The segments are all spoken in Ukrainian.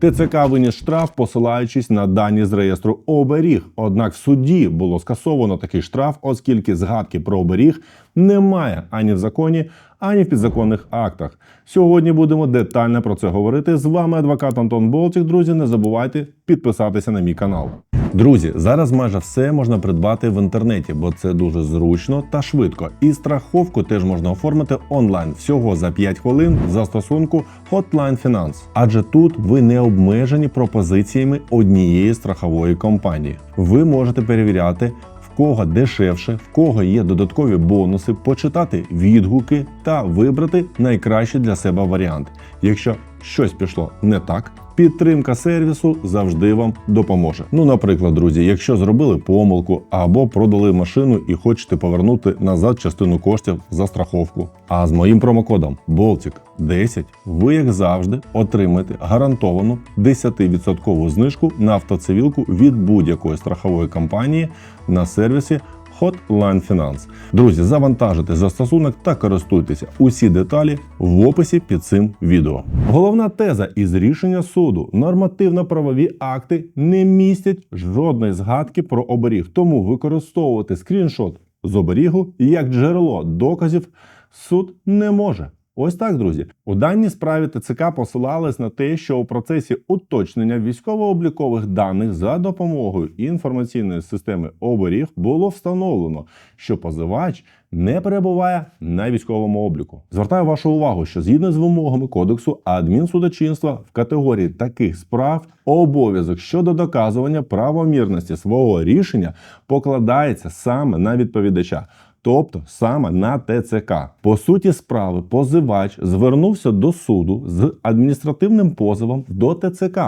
ТЦК виніс штраф, посилаючись на дані з реєстру оберіг. Однак в суді було скасовано такий штраф, оскільки згадки про оберіг немає ані в законі, ані в підзаконних актах. Сьогодні будемо детально про це говорити. З вами адвокат Антон Болтік. Друзі, не забувайте підписатися на мій канал. Друзі, зараз майже все можна придбати в інтернеті, бо це дуже зручно та швидко. І страховку теж можна оформити онлайн всього за 5 хвилин в застосунку Hotline Finance. Адже тут ви не обмежені пропозиціями однієї страхової компанії. Ви можете перевіряти. Кого дешевше, в кого є додаткові бонуси, почитати відгуки та вибрати найкращий для себе варіант. Якщо щось пішло не так, підтримка сервісу завжди вам допоможе. Ну, наприклад, друзі, якщо зробили помилку або продали машину і хочете повернути назад частину коштів за страховку. А з моїм промокодом Baltic 10 ви, як завжди, отримаєте гарантовану 10% знижку на автоцивілку від будь-якої страхової компанії на сервісі Hotline Finance. Друзі, завантажите застосунок та користуйтеся. Усі деталі в описі під цим відео. Головна теза із рішення суду: нормативно-правові акти не містять жодної згадки про оберіг, тому використовувати скріншот з оберігу як джерело доказів суд не може. Ось так, друзі. У даній справі ТЦК посилались на те, що у процесі уточнення військово-облікових даних за допомогою інформаційної системи оберіг було встановлено, що позивач не перебуває на військовому обліку. Звертаю вашу увагу, що згідно з вимогами кодексу адмінсудочинства в категорії таких справ обов'язок щодо доказування правомірності свого рішення покладається саме на відповідача тобто саме на ТЦК. По суті справи, позивач звернувся до суду з адміністративним позовом до ТЦК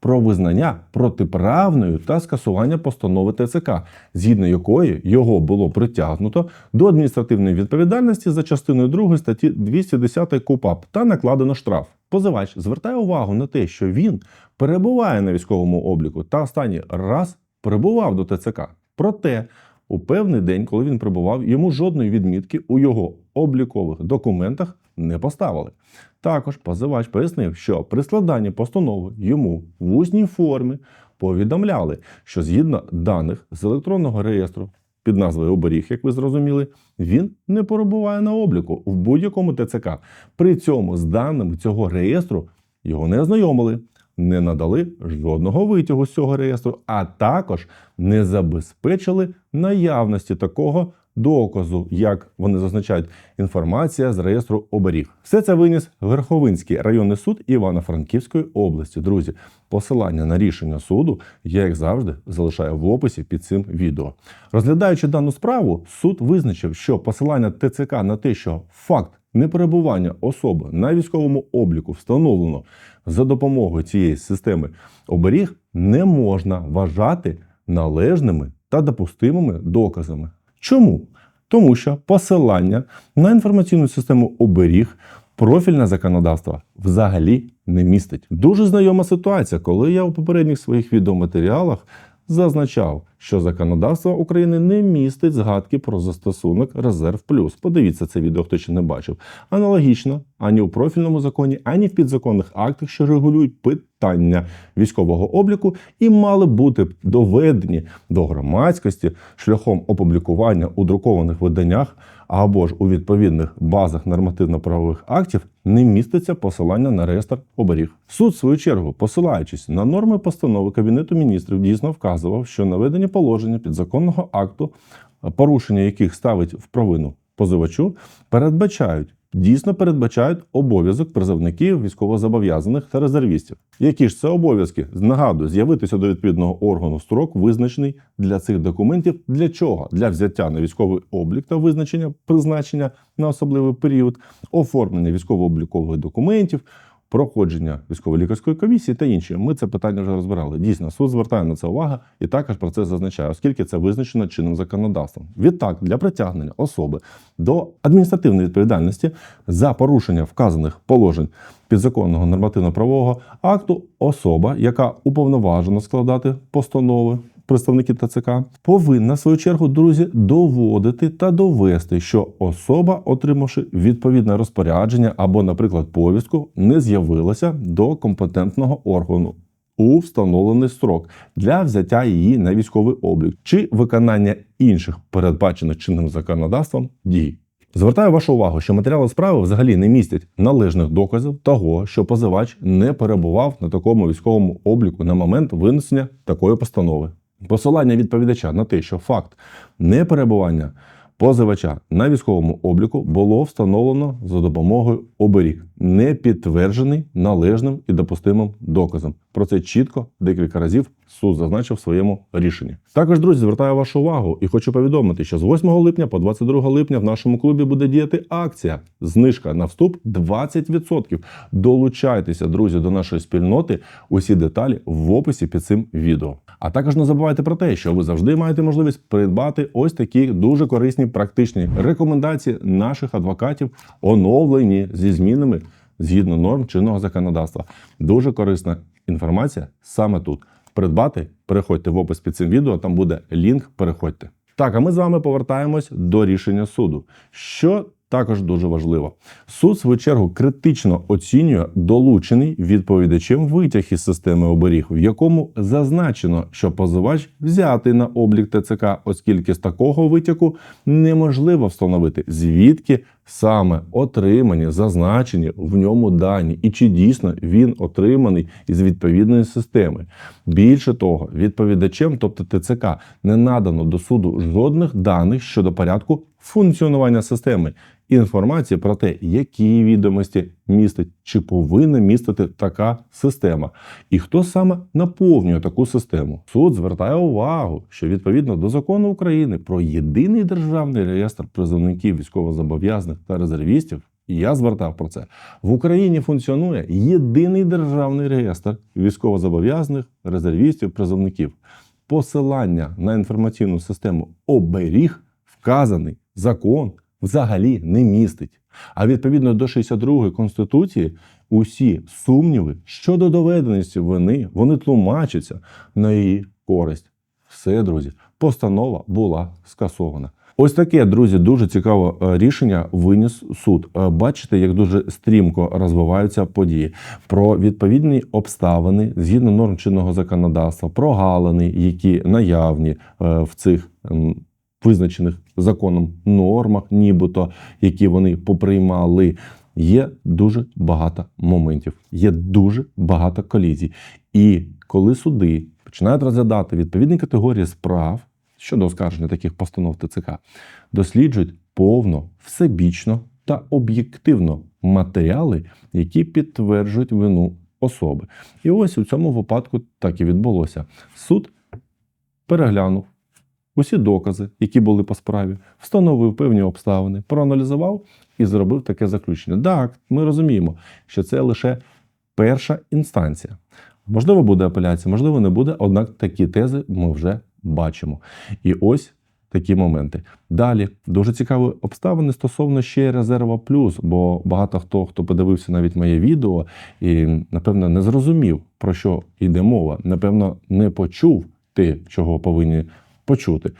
про визнання протиправною та скасування постанови ТЦК, згідно якої його було притягнуто до адміністративної відповідальності за частиною 2 статті 210 КУПАП та накладено штраф. Позивач звертає увагу на те, що він перебуває на військовому обліку та останній раз перебував до ТЦК. Проте у певний день, коли він прибував, йому жодної відмітки у його облікових документах не поставили. Також позивач пояснив, що при складанні постанови йому в усній формі повідомляли, що згідно даних з електронного реєстру під назвою оберіг, як ви зрозуміли, він не перебуває на обліку в будь-якому ТЦК. При цьому з даними цього реєстру його не ознайомили не надали жодного витягу з цього реєстру, а також не забезпечили наявності такого доказу, як вони зазначають, інформація з реєстру оберіг. Все це виніс Верховинський районний суд Івано-Франківської області. Друзі, посилання на рішення суду я, як завжди, залишаю в описі під цим відео. Розглядаючи дану справу, суд визначив, що посилання ТЦК на те, що факт неперебування особи на військовому обліку встановлено за допомогою цієї системи оберіг, не можна вважати належними та допустимими доказами. Чому? Тому що посилання на інформаційну систему оберіг профільне законодавство взагалі не містить. Дуже знайома ситуація, коли я у попередніх своїх відеоматеріалах зазначав, що законодавство України не містить згадки про застосунок Резерв Плюс. Подивіться це відео, хто ще не бачив. Аналогічно, ані у профільному законі, ані в підзаконних актах, що регулюють питання військового обліку, і мали бути доведені до громадськості шляхом опублікування у друкованих виданнях або ж у відповідних базах нормативно-правових актів не міститься посилання на реєстр оберіг. Суд, в свою чергу, посилаючись на норми постанови Кабінету міністрів, дійсно вказував, що наведені положення підзаконного акту, порушення яких ставить в провину позивачу, передбачають. Дійсно передбачають обов'язок призовників військовозобов'язаних та резервістів. Які ж це обов'язки? Нагадую, з'явитися до відповідного органу строк визначений для цих документів. Для чого? Для взяття на військовий облік та визначення призначення на особливий період, оформлення військово-облікових документів, проходження військово-лікарської комісії та інші. Ми це питання вже розбирали. Дійсно, суд звертає на це увагу і також про це зазначає, оскільки це визначено чинним законодавством. Відтак, для притягнення особи до адміністративної відповідальності за порушення вказаних положень підзаконного нормативно-правового акту, особа, яка уповноважена складати постанови представники ТЦК, повинна в свою чергу, друзі, доводити та довести, що особа, отримавши відповідне розпорядження або, наприклад, повістку, не з'явилася до компетентного органу. У встановлений строк для взяття її на військовий облік чи виконання інших передбачених чинним законодавством дій. Звертаю вашу увагу, що матеріали справи взагалі не містять належних доказів того, що позивач не перебував на такому військовому обліку на момент винесення такої постанови. Посилання відповідача на те, що факт неперебування позивача на військовому обліку було встановлено за допомогою оберіг, не підтверджений належним і допустимим доказом. Про це чітко декілька разів суд зазначив в своєму рішенні. Також, друзі, звертаю вашу увагу і хочу повідомити, що з 8 липня по 22 липня в нашому клубі буде діяти акція. Знижка на вступ 20%. Долучайтеся, друзі, до нашої спільноти. Усі деталі в описі під цим відео. А також не забувайте про те, що ви завжди маєте можливість придбати ось такі дуже корисні практичні рекомендації наших адвокатів, оновлені зі змінами згідно норм чинного законодавства. Дуже корисна інформація саме тут. Придбати, переходьте в опис під цим відео, там буде лінк. Переходьте. Так, а ми з вами повертаємось до рішення суду. Що також дуже важливо. Суд, в свою чергу, критично оцінює долучений відповідачем витяг із системи оберіг, в якому зазначено, що позивач взятий на облік ТЦК, оскільки з такого витягу неможливо встановити, звідки саме отримані, зазначені в ньому дані, і чи дійсно він отриманий із відповідної системи. Більше того, відповідачем, тобто ТЦК, не надано до суду жодних даних щодо порядку функціонування системи. Інформації про те, які відомості містить чи повинна містити така система, і хто саме наповнює таку систему. Суд звертає увагу, що відповідно до закону України про єдиний державний реєстр призовників військовозобов'язаних та резервістів. і Я звертав про це в Україні. Функціонує єдиний державний реєстр військовозобов'язаних резервістів, призовників. Посилання на інформаційну систему оберіг вказаний закон взагалі не містить. А відповідно до 62-ї конституції усі сумніви щодо доведеності вини вони тлумачаться на її користь. Все, друзі, постанова була скасована. Ось таке, друзі, дуже цікаве е, рішення виніс суд. Е, Бачите, як дуже стрімко розвиваються події про відповідні обставини згідно норм чинного законодавства, прогалини, які наявні е, в цих визначених законом нормах, нібито які вони поприймали. Є дуже багато моментів, є дуже багато колізій. І коли суди починають розглядати відповідні категорії справ щодо оскарження таких постанов ТЦК, досліджують повно, всебічно та об'єктивно матеріали, які підтверджують вину особи. І ось у цьому випадку так і відбулося. Суд переглянув усі докази, які були по справі, встановив певні обставини, проаналізував і зробив таке заключення. Так, ми розуміємо, що це лише перша інстанція. Можливо, буде апеляція, можливо, не буде, однак такі тези ми вже бачимо. І ось такі моменти. Далі дуже цікаві обставини стосовно ще резерва плюс, бо багато хто, хто подивився навіть моє відео і, напевно, не зрозумів, про що йде мова. Напевно, не почув те, чого повинні почути.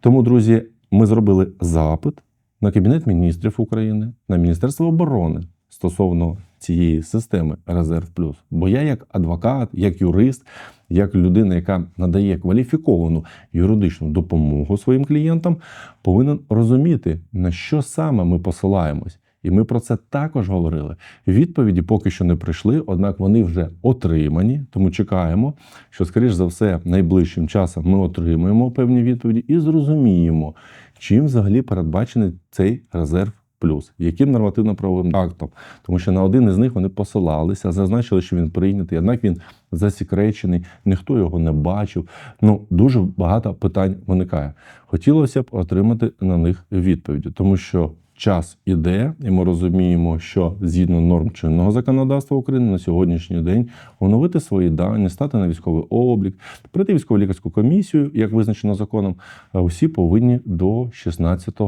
Тому, друзі, ми зробили запит на Кабінет міністрів України, на Міністерство оборони стосовно цієї системи Резерв Плюс. Бо я, як адвокат, як юрист, як людина, яка надає кваліфіковану юридичну допомогу своїм клієнтам, повинен розуміти, на що саме ми посилаємось. І ми про це також говорили. Відповіді поки що не прийшли, однак вони вже отримані. Тому чекаємо, що, скоріш за все, найближчим часом ми отримаємо певні відповіді і зрозуміємо, чим взагалі передбачений цей резерв. Плюс яким нормативно-правовим актом, тому що на один із них вони посилалися, зазначили, що він прийнятий, однак він засекречений, ніхто його не бачив. Ну дуже багато питань виникає. Хотілося б отримати на них відповіді, тому що час іде, і ми розуміємо, що згідно норм чинного законодавства України на сьогоднішній день оновити свої дані, стати на військовий облік, пройти військово лікарську комісію, як визначено законом, усі повинні до 16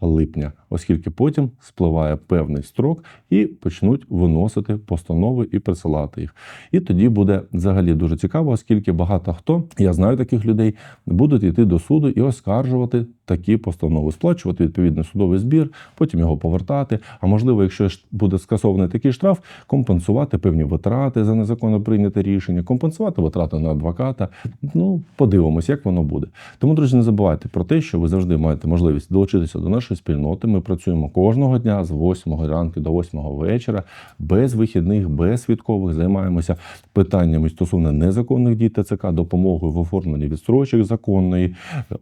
липня, оскільки потім спливає певний строк і почнуть виносити постанови і присилати їх. І тоді буде взагалі дуже цікаво, оскільки багато хто, я знаю таких людей, будуть йти до суду і оскаржувати такі постанови, сплачувати відповідний судовий збір, потім його повертати. А можливо, якщо буде скасований такий штраф, компенсувати певні витрати за незаконно прийняте рішення, компенсувати витрати на адвоката. Ну, подивимось, як воно буде. Тому, друзі, не забувайте про те, що ви завжди маєте можливість долучитися до нашої спільноти. Ми працюємо кожного дня з 8 ранку до 8 вечора, без вихідних, без свідкових. Займаємося питаннями стосовно незаконних дій ТЦК, допомогою в оформленні відстрочок законної,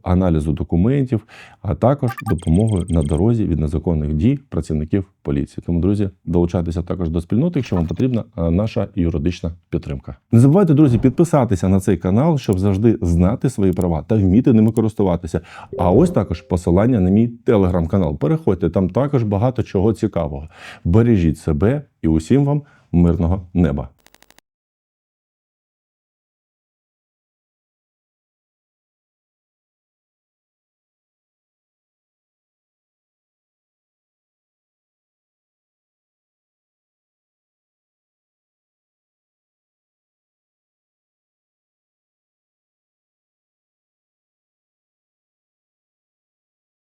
аналізу документів, а також допомогою на дорозі від незаконних дій працівників поліції. Тому, друзі, долучайтеся також до спільноти, якщо вам потрібна е, наша юридична підтримка. Не забувайте, друзі, підписатися на цей канал, щоб завжди знати свої права та вміти ними користуватися. А ось також посилання на мій телеграм-канал. Переходьте, там також багато чого цікавого. Бережіть себе і усім вам мирного неба.